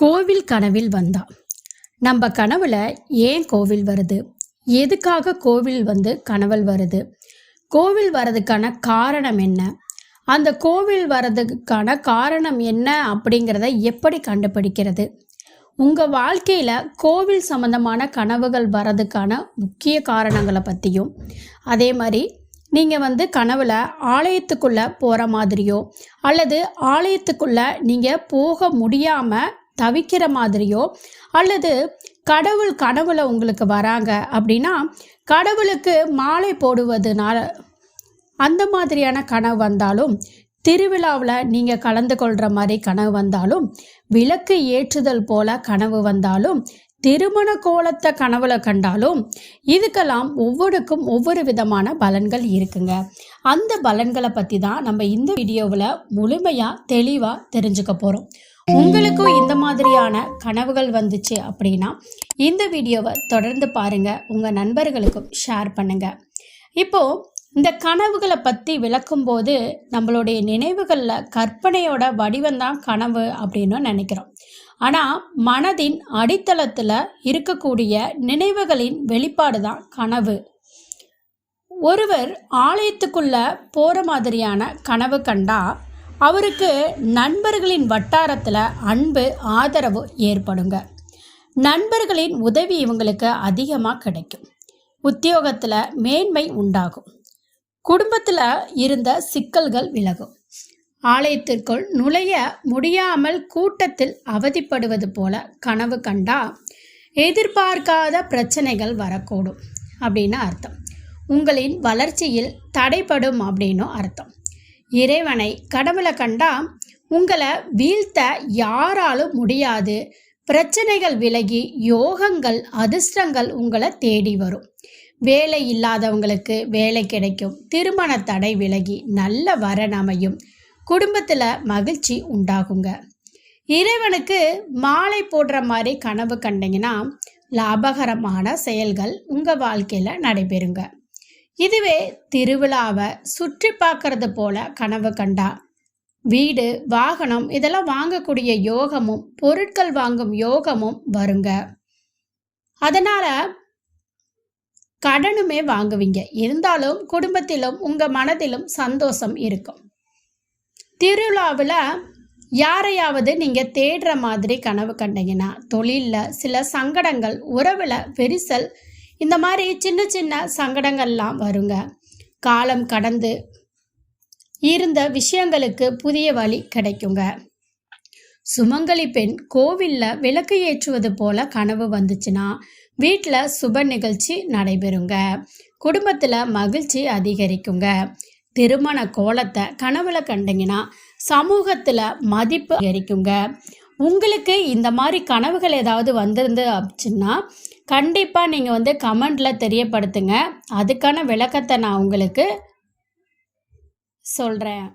கோவில் கனவில் வந்தா. நம்ம கனவுல ஏன் கோவில் வருது? எதுக்காக கோவில் வந்து கனவல் வருது? கோவில் வர்றதுக்கான காரணம் என்ன? அந்த கோவில் வர்றதுக்கான காரணம் என்ன அப்படிங்கிறத எப்படி கண்டுபிடிக்கிறது? உங்கள் வாழ்க்கையில் கோவில் சம்மந்தமான கனவுகள் வர்றதுக்கான முக்கிய காரணங்களை பற்றியும் அதே மாதிரி நீங்கள் வந்து கனவுல ஆலயத்துக்குள்ளே போகிற மாதிரியோ அல்லது ஆலயத்துக்குள்ளே நீங்கள் போக முடியாமல் தவிக்கிற மாதிரியோ அல்லது கடவுள் கனவுல உங்களுக்கு வராங்க அப்படின்னா கடவுளுக்கு மாலை போடுவதுனால அந்த மாதிரியான கனவு வந்தாலும் திருவிழாவில் நீங்கள் கலந்து கொள்கிற மாதிரி கனவு வந்தாலும் விளக்கு ஏற்றுதல் போல கனவு வந்தாலும் திருமண கோலத்தை கனவுல கண்டாலும் இதுக்கெல்லாம் ஒவ்வொருக்கும் ஒவ்வொரு விதமான பலன்கள் இருக்குங்க. அந்த பலன்களை பற்றி தான் நம்ம இந்த வீடியோவில் முழுமையாக தெளிவாக தெரிஞ்சுக்க போகிறோம் உங்களுக்கும் இந்த மாதிரியான கனவுகள் வந்துச்சு அப்படின்னா இந்த வீடியோவை தொடர்ந்து பாருங்க. உங்க நண்பர்களுக்கும் ஷேர் பண்ணுங்க. இப்போ இந்த கனவுகளை பற்றி விளக்கும்போது நம்மளுடைய நினைவுகளில் கற்பனையோட வடிவம் தான் கனவு அப்படின்னு நினைக்கிறோம். ஆனால் மனதின் அடித்தளத்தில் இருக்கக்கூடிய நினைவுகளின் வெளிப்பாடு தான் கனவு. ஒருவர் ஆலயத்துக்குள்ள போகிற மாதிரியான கனவு கண்டா அவருக்கு நண்பர்களின் வட்டாரத்தில் அன்பு ஆதரவு ஏற்படுங்க. நண்பர்களின் உதவி இவங்களுக்கு அதிகமாக கிடைக்கும். உத்தியோகத்தில் மேன்மை உண்டாகும். குடும்பத்தில் இருந்த சிக்கல்கள் விலகும். ஆலயத்திற்குள் நுழைய முடியாமல் கூட்டத்தில் அவதிப்படுவது போல கனவு கண்டா எதிர்பார்க்காத பிரச்சனைகள் வரக்கூடும் அப்படின்னு அர்த்தம். உங்களின் வளர்ச்சியில் தடைப்படும் அப்படின்னும் அர்த்தம். இறைவனை கடவுளை கண்டா உங்களை வீழ்த்த யாராலும் முடியாது. பிரச்சனைகள் விலகி யோகங்கள் அதிர்ஷ்டங்கள் உங்களை தேடி வரும். வேலை இல்லாதவங்களுக்கு வேலை கிடைக்கும். திருமண தடை விலகி நல்ல வரன் அமையும். குடும்பத்தில் மகிழ்ச்சி உண்டாகுங்க. இறைவனுக்கு மாலை போடுற மாதிரி கனவு கண்டிங்கன்னா லாபகரமான செயல்கள் உங்கள் வாழ்க்கையில் நடைபெறுங்க. இதுவே திருவிழாவை சுற்றி பார்க்கறது போல கனவு கண்டா. வீடு வாகனம் இதெல்லாம் வாங்கக்கூடிய யோகமும் பொருட்கள் வாங்கும் யோகமும் வருங்க. அதனால கடனுமே வாங்குவீங்க. இருந்தாலும் குடும்பத்திலும் உங்க மனதிலும் சந்தோஷம் இருக்கும். திருவிழாவில் யாரையாவது நீங்க தேடுற மாதிரி கனவு கண்டீங்கன்னா தொழிலில் சில சங்கடங்கள் உறவில் வெரிசல் இந்த மாதிரி சின்ன சின்ன சங்கடங்கள்லாம் வருங்க. காலம் கடந்து இருந்த விஷயங்களுக்கு புதிய வழி கிடைக்குங்க. சுமங்கலி பெண் கோவிலில் விளக்கு ஏற்றுவது போல கனவு வந்துச்சுன்னா வீட்டில் சுப நிகழ்ச்சி நடைபெறுங்க. குடும்பத்தில் மகிழ்ச்சி அதிகரிக்குங்க. திருமண கோலத்தை கனவுல கண்டிங்கன்னா சமூகத்தில் மதிப்பு அதிகரிக்குங்க. உங்களுக்கு இந்த மாதிரி கனவுகள் ஏதாவது வந்திருந்து அப்படின்னா கண்டிப்பாக நீங்கள் வந்து கமெண்டில் தெரியப்படுத்துங்க. அதுக்கான விளக்கத்தை நான் உங்களுக்கு சொல்கிறேன்